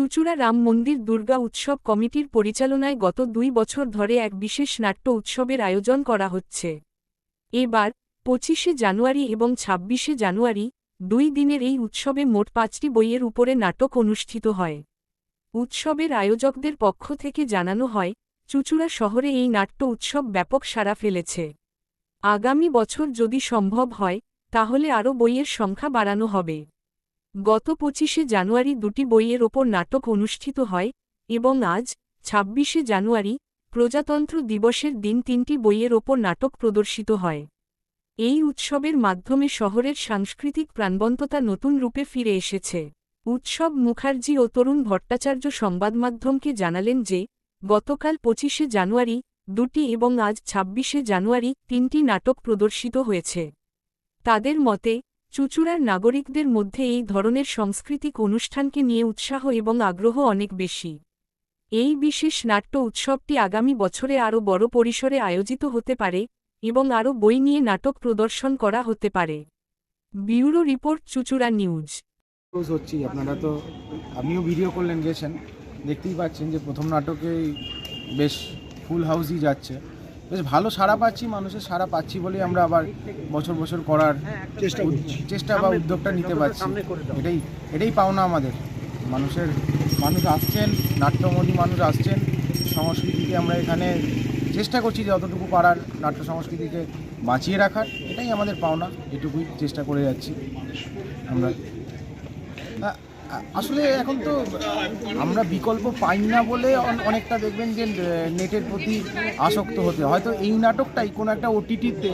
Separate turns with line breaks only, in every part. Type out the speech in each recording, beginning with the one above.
চুচুড়া রাম মন্দির দুর্গা উৎসব কমিটির পরিচালনায় গত দুই বছর ধরে এক বিশেষ নাট্য উৎসবের আয়োজন করা হচ্ছে। এবার, পঁচিশে জানুয়ারি এবং ছাব্বিশে জানুয়ারি, দুই দিনের এই উৎসবে মোট পাঁচটি বইয়ের উপরে নাটক অনুষ্ঠিত হয়। উৎসবের আয়োজকদের পক্ষ থেকে জানানো হয়, চুচুড়া শহরে এই নাট্য উৎসব ব্যাপক সাড়া ফেলেছে। আগামী বছর যদি সম্ভব হয়, তাহলে আরও বইয়ের সংখ্যা বাড়ানো হবে। গত পঁচিশে জানুয়ারি দুটি বইয়ের ওপর নাটক অনুষ্ঠিত হয় এবং আজ, ছাব্বিশে জানুয়ারি, প্রজাতন্ত্র দিবসের দিন তিনটি বইয়ের ওপর নাটক প্রদর্শিত হয়। এই উৎসবের মাধ্যমে শহরের সাংস্কৃতিক প্রাণবন্ততা নতুন রূপে ফিরে এসেছে। উৎসব মুখার্জি ও তরুণ ভট্টাচার্য সংবাদমাধ্যমকে জানালেন যে, গতকাল পঁচিশে জানুয়ারি, দুটি এবং আজ ছাব্বিশে জানুয়ারি তিনটি নাটক প্রদর্শিত হয়েছে। তাদের মতে চুচুড়ার নাগরিকদের মধ্যে এই ধরনের সাংস্কৃতিক অনুষ্ঠানকে নিয়ে উৎসাহ এবং আগ্রহ অনেক বেশি। এই বিশেষ নাট্য উৎসবটি আগামী বছরে আরও বড় পরিসরে আয়োজিত হতে পারে এবং আরও বই নিয়ে নাটক প্রদর্শন করা হতে পারে। Bureau report, Chuchura news.
হচ্ছি, আপনারা তো আপনিও ভিডিও করলেন, গেছেন। দেখতেই পাচ্ছেন যে প্রথম নাটকেই বেশ ফুল হাউসই যাচ্ছে। বেশ ভালো সাড়া পাচ্ছি মানুষের সাড়া পাচ্ছি বলেই আমরা আবার বছর বছর করার চেষ্টা চেষ্টা বা উদ্যোগটা নিতে পারছি। এটাই এটাই পাওনা আমাদের। মানুষের মানুষ আসছেন নাট্যমণি মানুষ আসছেন সংস্কৃতিকে আমরা এখানে চেষ্টা করছি যতটুকু পারার নাট্য সংস্কৃতিকে বাঁচিয়ে রাখার এটাই আমাদের পাওনা এটুকুই চেষ্টা করে যাচ্ছি আমরা। আসলে এখন তো আমরা বিকল্প পাই না বলে অনেকটা দেখবেন যে নেটের প্রতি আসক্ত হতে হয়তো এই নাটকটাই কোনো একটা ওটিটিতে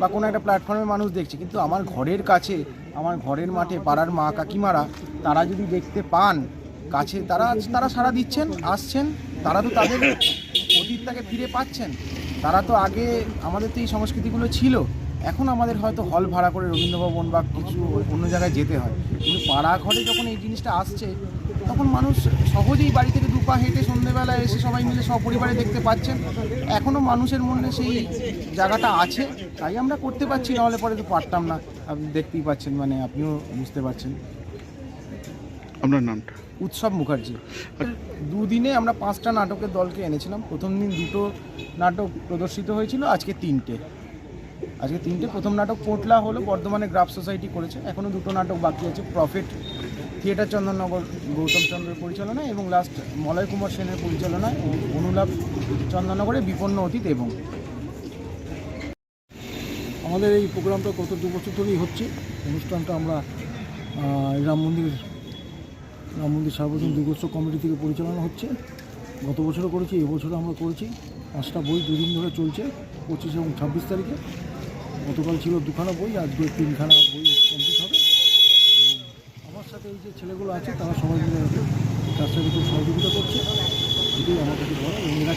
বা কোনো একটা প্ল্যাটফর্মে মানুষ দেখছে। কিন্তু আমার ঘরের কাছে, আমার ঘরের মাঠে, পাড়ার মা কাকিমারা, তারা যদি দেখতে পান, কাছে তারা তারা সাড়া দিচ্ছেন, আসছেন, তারা তো তাদের অতীতটাকে ফিরে পাচ্ছেন। তারা তো আগে আমাদের তো এই সংস্কৃতিগুলো ছিল। এখন আমাদের হয়তো হল ভাড়া করে রবীন্দ্রভবন বা কিছু অন্য জায়গায় যেতে হয়। কিন্তু পাড়া ঘরে যখন এই জিনিসটা আসছে, তখন মানুষ সহজেই বাড়ি থেকে দুপা হেঁটে সন্ধেবেলায় এসে সবাই মিলে সপরিবারে দেখতে পাচ্ছেন। এখনও মানুষের মনে সেই জায়গাটা আছে। তাই আমরা করতে পারছি, নাহলে পরে তো পারতাম না। আপনি দেখতেই পাচ্ছেন মানে আপনিও বুঝতে পারছেন।
আপনার নামটা?
উৎসব মুখার্জি। দুদিনে আমরা পাঁচটা নাটকের দলকে এনেছিলাম। প্রথম দিন দুটো নাটক প্রদর্শিত হয়েছিল আজকে তিনটে। আজকে তিনটে। প্রথম নাটক পোটলা হলো বর্ধমানে গ্রাফ সোসাইটি করেছে। এখনও দুটো নাটক বাকি আছে প্রফিট থিয়েটার চন্দননগর গৌতম চন্দ্রের পরিচালনায় এবং লাস্ট মলয় কুমার সেনের পরিচালনায় অনুলাভ চন্দননগরে বিপন্ন অতীত এবং।
আমাদের এই প্রোগ্রামটা গত দু বছর ধরেই হচ্ছে। অনুষ্ঠানটা আমরা রাম মন্দির রাম মন্দির সার্বজনীন দুর্গোৎসব কমিটি থেকে পরিচালনা হচ্ছে। গত বছরও করেছি এবছরও আমরা করেছি। পাঁচটা বই দুদিন ধরে চলছে, পঁচিশ এবং ছাব্বিশ তারিখে। গতকাল ছিল দুখানা বই আজকে তিনখানা বই কমপ্লিট হবে। আমার সাথে এই যে ছেলেগুলো আছে, তারা সবাই মিলে তার সাথে খুব সহযোগিতা করছে। এটাই আমার কাছে বলা এবং এরা